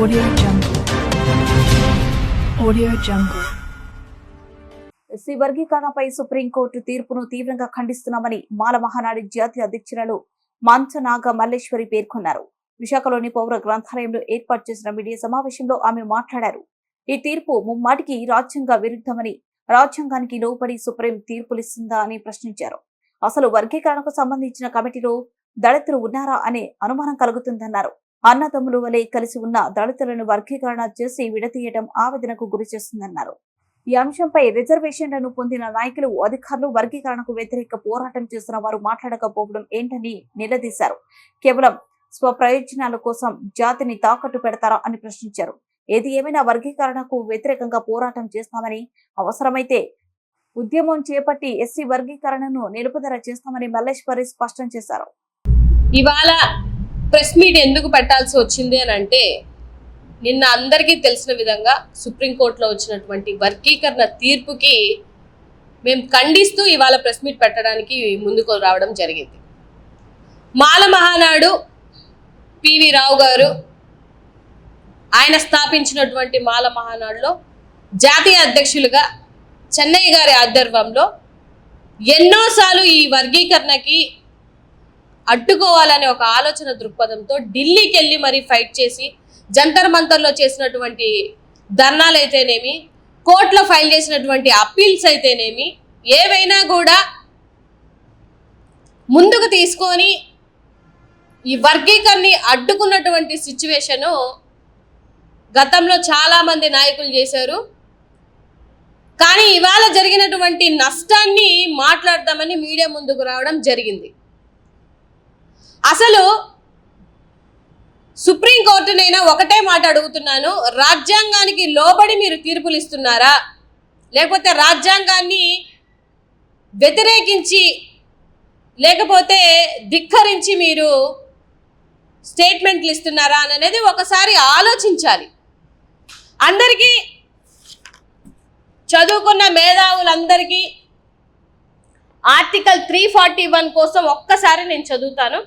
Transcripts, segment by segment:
Audio Jungle. Audio Jungle. SC వర్గీకరణపై supreme court తీర్పును తీవ్రంగా ఖండిస్తున్నామని మాల మహానాడు జాతీయ అధ్యక్షురాలు మంచనాగ మల్లేశ్వరి పేర్కొన్నారు విశాఖలోని పౌర గ్రంథాలయంలో ఏర్పాటు చేసిన మీడియా సమావేశంలో ఆమె మాట్లాడారు ఈ తీర్పు ముమ్మాటికి రాజ్యాంగ విరుద్ధమని రాజ్యాంగానికి లోబడి సుప్రీం తీర్పులిస్తుందా అని ప్రశ్నించారు అసలు వర్గీకరణకు సంబంధించిన కమిటీలో దళితులు ఉన్నారా అనే అనుమానం కలుగుతుందన్నారు అన్నదమ్ములు వలె కలిసి ఉన్న దళితులను వర్గీకరణ చేసి విడతీయడం ఆవేదనకు గురి చేస్తుందన్నారు. ఈ అంశంపై రిజర్వేషన్లను పొందిన నాయకులు అధికారులు వర్గీకరణకు వ్యతిరేక పోరాటం చేస్తున్న వారు మాట్లాడకపోవడం ఏంటని నిలదీశారు. కేవలం స్వప్రయోజనాల కోసం జాతిని తాకట్టు పెడతారా అని ప్రశ్నించారు. ఏది ఏమైనా వర్గీకరణకు వ్యతిరేకంగా పోరాటం చేస్తామని అవసరమైతే ఉద్యమం చేపట్టి ఎస్సీ వర్గీకరణను నిలుపుదల చేస్తామని మల్లేశ్వరి స్పష్టం చేశారు. ఇవాళ ప్రెస్ మీట్ ఎందుకు పెట్టాల్సి వచ్చింది అని అంటే నిన్న అందరికీ తెలిసిన విధంగా సుప్రీంకోర్టులో వచ్చినటువంటి వర్గీకరణ తీర్పుకి మేము ఖండిస్తూ ఇవాళ ప్రెస్ మీట్ పెట్టడానికి ముందుకు రావడం జరిగింది. మాల మహానాడు పివి రావు గారు ఆయన స్థాపించినటువంటి మాల మహానాడులో జాతీయ అధ్యక్షులుగా చెన్నై గారి ఆధ్వర్యంలో ఎన్నోసార్లు ఈ వర్గీకరణకి అడ్డుకోవాలనే ఒక ఆలోచన దృక్పథంతో ఢిల్లీకి వెళ్ళి మరీ ఫైట్ చేసి జంతర్ మంతర్లో చేసినటువంటి ధర్నాలు అయితేనేమి కోర్టులో ఫైల్ చేసినటువంటి అప్పీల్స్ అయితేనేమి ఏవైనా కూడా ముందుకు తీసుకొని ఈ వర్గీకరణని అడ్డుకున్నటువంటి సిచ్యువేషను గతంలో చాలామంది నాయకులు చేశారు. కానీ ఇవాళ జరిగినటువంటి నష్టాన్ని మాట్లాడదామని మీడియా ముందుకు రావడం జరిగింది. అసలు సుప్రీంకోర్టునైనా ఒకటే మాట అడుగుతున్నాను? రాజ్యాంగానికి లోబడి మీరు తీర్పులు ఇస్తున్నారా? లేకపోతే రాజ్యాంగాన్ని వ్యతిరేకించి లేకపోతే ధిక్కరించి మీరు స్టేట్మెంట్లు ఇస్తున్నారా అని అనేది ఒకసారి ఆలోచించాలి. అందరికీ చదువుకున్న మేధావులందరికీ ఆర్టికల్ త్రీ ఫార్టీ వన్ కోసం ఒక్కసారి నేను చదువుతాను.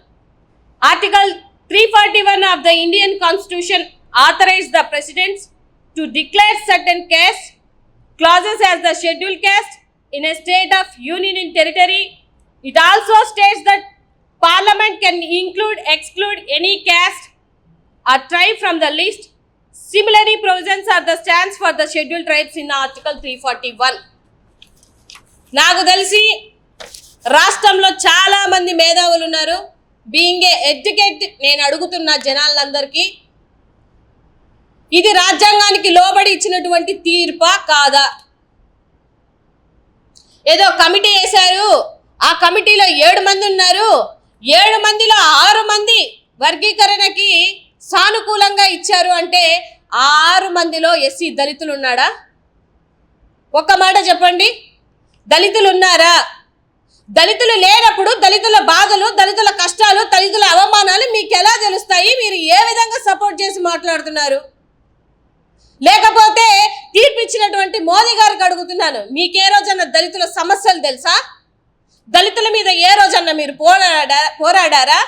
Article three forty one of the Indian constitution authorise the presidents to declare certain caste clauses as the schedule caste in a state of union in territory it also states that parliament can include exclude any caste or tribe from the list similarly provisions are the stands for the schedule tribes in article three forty one నాకు తెలిసి రాష్ట్రంలో చాలామంది మేధావులు ఉన్నారు. Being a educate నేను అడుగుతున్న జనాలందరికీ ఇది రాజ్యాంగానికి లోబడి ఇచ్చినటువంటి తీర్పా కాదా? ఏదో కమిటీ వేశారు. ఆ కమిటీలో ఏడు మంది ఉన్నారు. ఏడు మందిలో ఆరు మంది వర్గీకరణకి సానుకూలంగా ఇచ్చారు అంటే ఆ ఆరు మందిలో ఎస్సీ దళితులు ఉన్నాడా ఒక్క మాట చెప్పండి. దళితులు ఉన్నారా దళితులు లేనప్పుడు దళితుల బాధలు దళితుల కష్టాలు దళితుల అవమానాలు మీకు ఎలా తెలుస్తాయి? మీరు ఏ విధంగా సపోర్ట్ చేసి మాట్లాడుతున్నారు? లేకపోతే తీర్పు ఇచ్చినటువంటి మోదీ గారికి అడుగుతున్నాను. మీకే రోజన్నా దళితుల సమస్యలు తెలుసా? దళితుల మీద ఏ రోజన్నా మీరు పోరాడా పోరాడారా?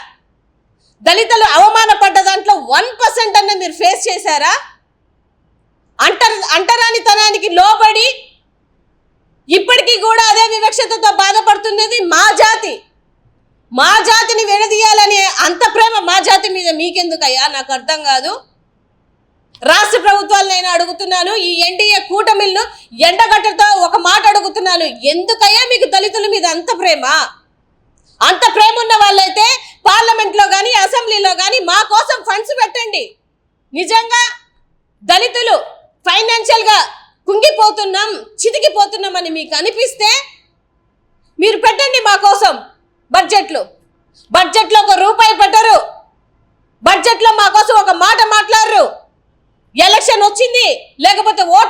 దళితులు అవమానపడ్డ దాంట్లో వన్ పర్సెంట్ అన్న మీరు ఫేస్ చేశారా? అంటర్ అంటరానితనానికి లోబడి ఇప్పటికీ కూడా అదే వివక్షతతో బాధ బాధపడుతున్నది మా జాతి. మా జాతిని విడదీయాలనే అంత ప్రేమ మా జాతి మీద మీకెందుకయ్యా? నాకు అర్థం కాదు. రాష్ట్ర ప్రభుత్వాలు నేను అడుగుతున్నాను ఈ ఎన్డీఏ కూటమిలను ఎండగట్టతో ఒక మాట అడుగుతున్నాను. ఎందుకయ్యా మీకు దళితుల మీద అంత ప్రేమ? అంత ప్రేమ ఉన్న వాళ్ళైతే పార్లమెంట్లో కానీ అసెంబ్లీలో కానీ మా కోసం ఫండ్స్ పెట్టండి. నిజంగా దళితులు ఫైనాన్షియల్గా కుంగిపోతున్నాం చితికిపోతున్నాం అని మీకు అనిపిస్తే మీరు పెట్టండి మా కోసం బడ్జెట్లు. బడ్జెట్లో ఒక రూపాయి పెట్టరు. బడ్జెట్లో మా కోసం ఒక మాట మాట్లాడరు. ఎలక్షన్ వచ్చింది లేకపోతే ఓట్